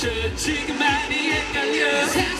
지금 많이 헷갈려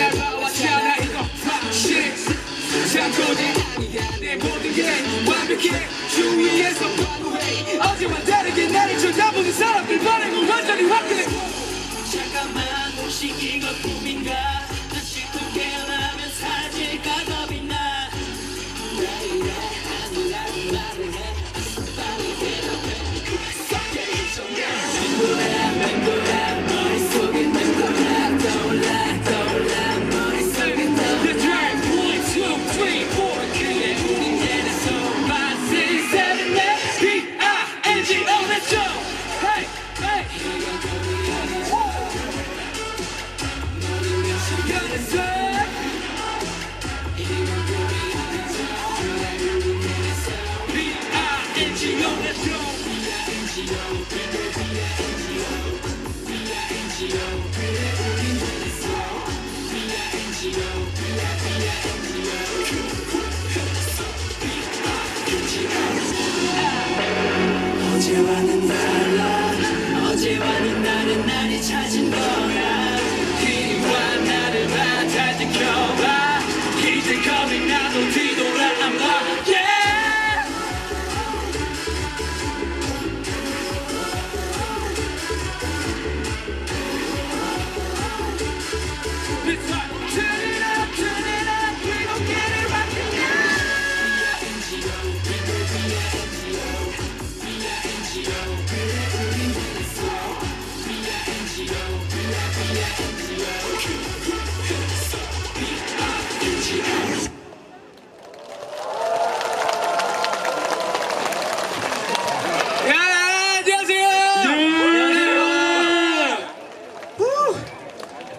내 모든 게 완벽해 주위에서 바보해. 어제와 다르게 나를 쳐다보는 사람들 반응은 완전히 화끈해. 잠깐만 혹시 이거 꿈인가 어제와는 달라. 어제와는 다른 날이 찾은 거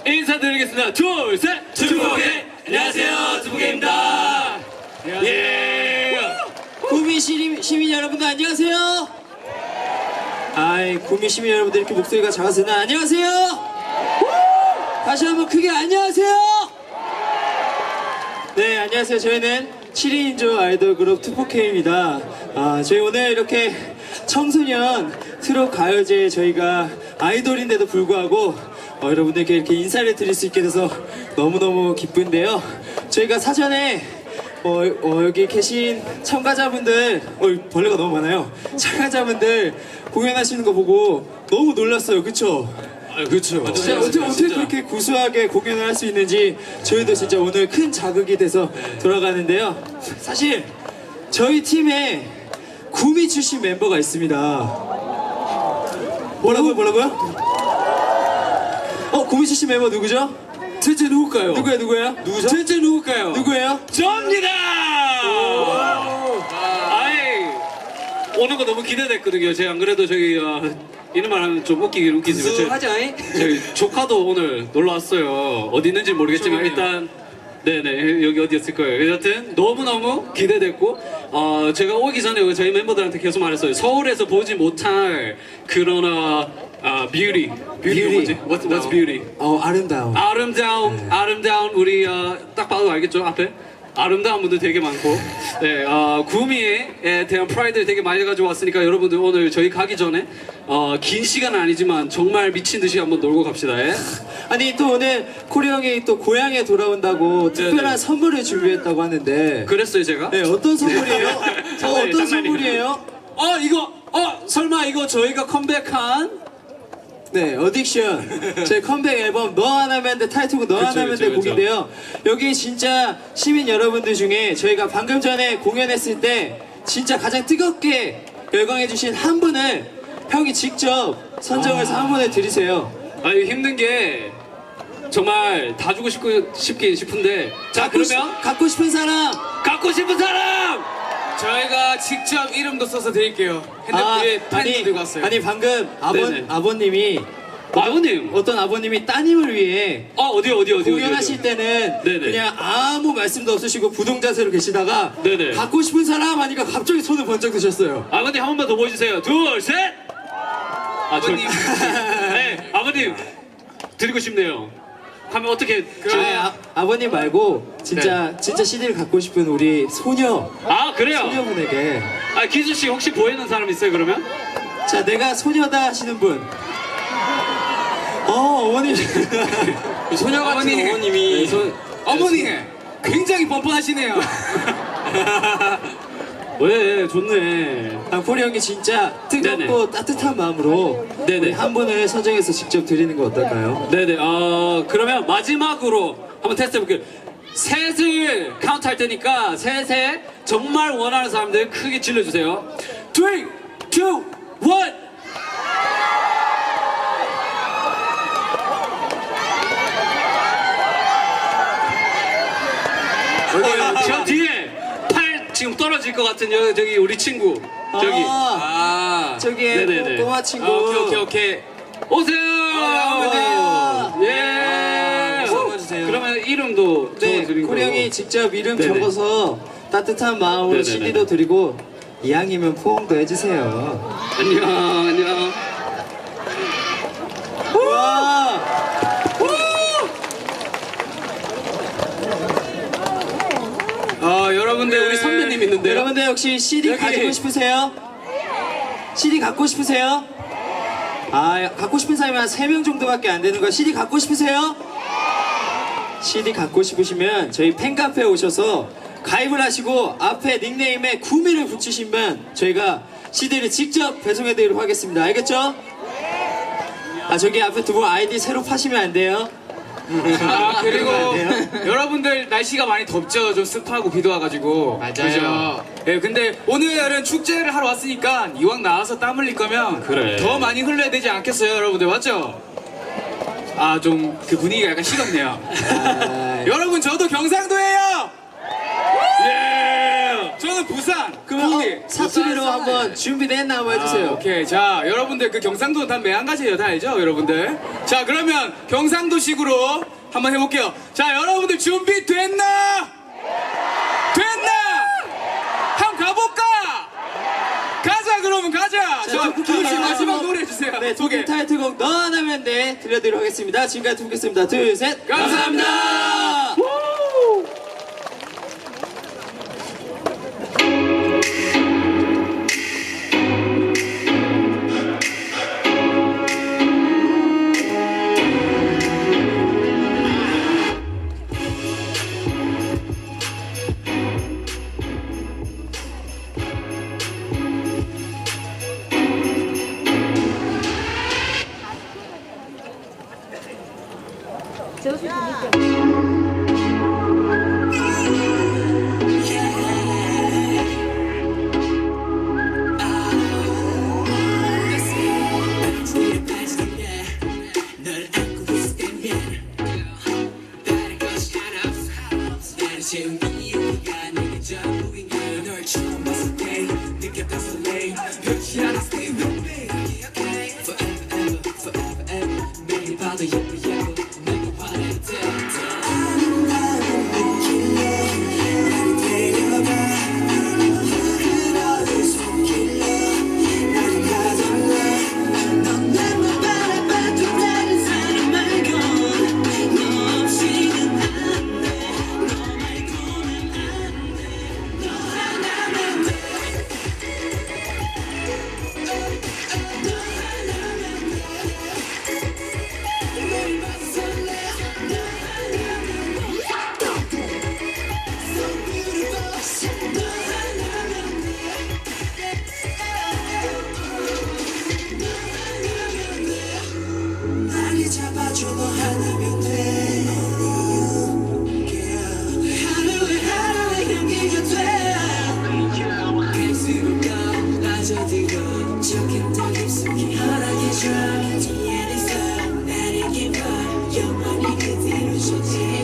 인사드리겠습니다. 둘, 셋. 투보게. 안녕하세요. 투보게입니다. 예. 구미 시민, 시민 여러분들 안녕하세요. 아이 구미 시민 여러분들 이렇게 목소리가 작아서나 안녕하세요. 다시 한번 크게 안녕하세요. 네 안녕하세요. 저희는 7인조 아이돌 그룹 2포케입니다. 아 저희 오늘 이렇게 청소년 트롯 가요제 저희가 아이돌인데도 불구하고 어, 여러분들께 이렇게 인사를 드릴 수 있게 돼서 너무너무 기쁜데요. 저희가 사전에 어, 어, 여기 계신 참가자분들, 어, 벌레가 너무 많아요. 참가자분들 공연하시는 거 보고 너무 놀랐어요. 그쵸? 아, 그렇죠. 진짜 어떻게, 어떻게 그렇게 구수하게 공연을 할 수 있는지 저희도 진짜 오늘 큰 자극이 돼서 돌아가는데요. 사실 저희 팀에 구미 출신 멤버가 있습니다. 뭐라고요? 뭐라고요? 어, 구미 출신 멤버 누구죠? 대체 누굴까요? 누구야, 누구야? 누구죠? 대체 누굴까요? 누구예요? 접니다. 아이 오는 거 너무 기대됐거든요. 제가 안 그래도 저기 어, 이런 말 하면 좀 웃기긴 웃기지만 제- 하자잉. 저희 조카도 오늘 놀러 왔어요. 어디 있는지 모르겠지만 일단 네네 여기 어디였을 거예요. 여튼 너무 너무 기대됐고 어 제가 오기 전에 저희 멤버들한테 계속 말했어요. 서울에서 보지 못할 그런 어 아, 뷰티 뷰티 뭐지? What's, what's beauty? 어, 아름다워. 아름다운 아름다운 우리 어, 딱 봐도 알겠죠 앞에 아름다운 분들 되게 많고 네, 어, 구미에 대한 프라이드를 되게 많이 가지고 왔으니까 여러분들 오늘 저희 가기 전에 어, 긴 시간은 아니지만 정말 미친 듯이 한번 놀고 갑시다. 예? 아니 또 오늘 코리 형이 또 고향에 돌아온다고 특별한 네네. 선물을 준비했다고 하는데 그랬어요 제가? 네 어떤 선물이에요? 어, 어떤 장난이에요. 선물이에요? 어 이거 어 설마 이거 저희가 컴백한 네, 어딕션. 제 컴백 앨범 너 하나면 돼 타이틀곡 너 하나면 돼. 곡인데요. 여기 진짜 시민 여러분들 중에 저희가 방금 전에 공연했을 때 진짜 가장 뜨겁게 열광해주신 한 분을 형이 직접 선정해서 한 분을 드리세요. 아 이거 힘든 게 정말 다 주고 싶고 싶긴 싶은데 자 그러면 갖고 싶은 사람. 갖고 싶은 사람 저희가 직접 이름도 써서 드릴게요. 핸드폰에 펜도 아니, 들고 왔어요. 아니 방금 아버, 네네. 아버님이 아버님 어떤 아버님이 따님을 위해 어 어디 어디 어디 공연하실 어디, 때는 네네. 그냥 아무 말씀도 없으시고 부동 자세로 계시다가 네네. 갖고 싶은 사람 하니까 갑자기 손을 번쩍 드셨어요. 아버님 한 번만 더 보여주세요 둘 셋 아, 저- 아버님. 네 아버님 드리고 싶네요 하면 어떻게 아니, 아, 아버님 말고 진짜 진짜 CD를 갖고 싶은 우리 소녀. 아 그래요? 소녀분에게. 아 기수 씨 혹시 보이는 사람 있어요 그러면? 자 내가 소녀다 하시는 분. 어 어머님 소녀 같은 어머니. 어머님이 네, 소- 어머니! 굉장히 뻔뻔하시네요. 왜 좋네 아, 코리 형이 진짜 뜨겁고. 따뜻한 마음으로 네네. 한 분을 선정해서 직접 드리는 거 어떨까요? 네네 어 그러면 마지막으로 한번 테스트 해볼게요 셋을 카운트 할 테니까 셋에 정말 원하는 사람들 크게 질러주세요 3, 2, 1 저 뒤에 팔 떨어질 것 같은 여, 저기 우리 친구 저기 아, 아, 저기 네네네. 꼬마 친구. 아, 오케이 오케이 오케이. 오세요 아, 예 아, 적어주세요. 그러면 이름도 네, 적어드린 코리. 형이 직접 이름 네네. 적어서 따뜻한 마음으로 네네네. CD도 드리고 이왕이면 포옹도 해주세요. 안녕 안녕 와! 어 여러분들 우리 선배님 있는데 여러분들 혹시 CD 여기. 가지고 싶으세요? CD 갖고 싶으세요? 아, 갖고 싶은 사람이 한 3명 정도밖에 안 되는 거야. CD 갖고 싶으세요? CD 갖고 싶으시면 저희 팬카페에 오셔서 가입을 하시고 앞에 닉네임에 구미를 붙이시면 저희가 CD를 직접 배송해드리도록 하겠습니다. 알겠죠? 아, 저기 앞에 두 분 아이디 새로 파시면 안 돼요. 아 그리고 안 돼요? 여러분들 날씨가 많이 덥죠 좀 습하고 비도 와가지고 맞아요. 예 근데 오늘은 축제를 하러 왔으니까 이왕 나와서 땀 흘릴 거면 그래. 더 많이 흘려야 되지 않겠어요 여러분들 맞죠? 아 좀 그 분위기가 약간 식었네요 아, 여러분 저도 경상도예요 예 저는 부산 거기. 어, 사투리로 한번 준비됐나 한번 해주세요. 아, 오케이. 자, 여러분들 그 경상도 다 매한가지예요. 다 알죠? 여러분들. 자, 그러면 경상도식으로 한번 해볼게요. 자, 여러분들 준비됐나? 됐나? 한번 가볼까? 가자, 그러면 가자. 자, 씨 타이틀곡. 마지막 노래 해주세요. 네, 소개. 타이틀곡 너 하나면 돼 들려드리도록 하겠습니다. 지금까지 투표했습니다. 둘, 셋. 감사합니다. You're my nigga, zero, shit, yeah.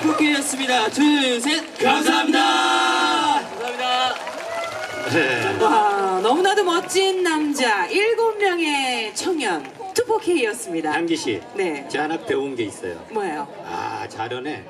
2포K였습니다. 둘, 셋. 감사합니다. 감사합니다. 와, 너무나도 멋진 남자, 일곱 명의 청년, 2포K였습니다. 양기 씨, 네. 저 하나 배운 게 있어요. 뭐예요? 아, 자련에